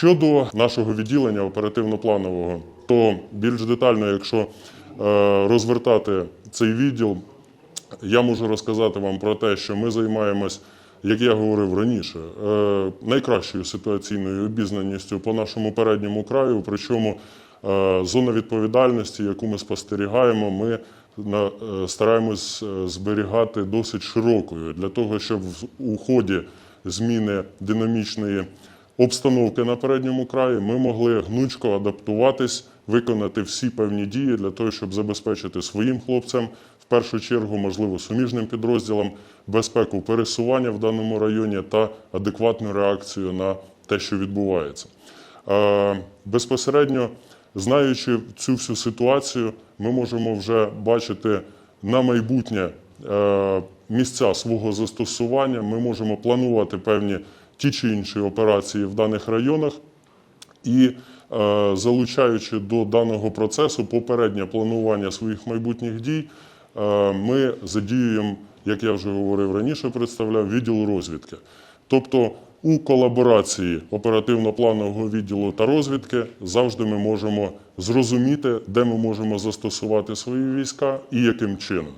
Щодо нашого відділення оперативно-планового, то більш детально, якщо е, розвертати цей відділ, я можу розказати вам про те, що ми займаємось, як я говорив раніше, е, найкращою ситуаційною обізнаністю по нашому передньому краю. Причому е, зона відповідальності, яку ми спостерігаємо, ми стараємось зберігати досить широкою для того, щоб у ході зміни динамічної обстановки на передньому краї ми могли гнучко адаптуватись, виконати всі певні дії для того, щоб забезпечити своїм хлопцям, в першу чергу, можливо, суміжним підрозділам, безпеку пересування в даному районі та адекватну реакцію на те, що відбувається. Е, Безпосередньо знаючи цю всю ситуацію, ми можемо вже бачити на майбутнє е, місця свого застосування. Ми можемо планувати певні ті чи інші операції в даних районах і е, залучаючи до даного процесу попереднє планування своїх майбутніх дій, е, ми задіюємо, як я вже говорив раніше, представляв відділ розвідки. Тобто у колаборації оперативно-планового відділу та розвідки завжди ми можемо зрозуміти, де ми можемо застосувати свої війська і яким чином.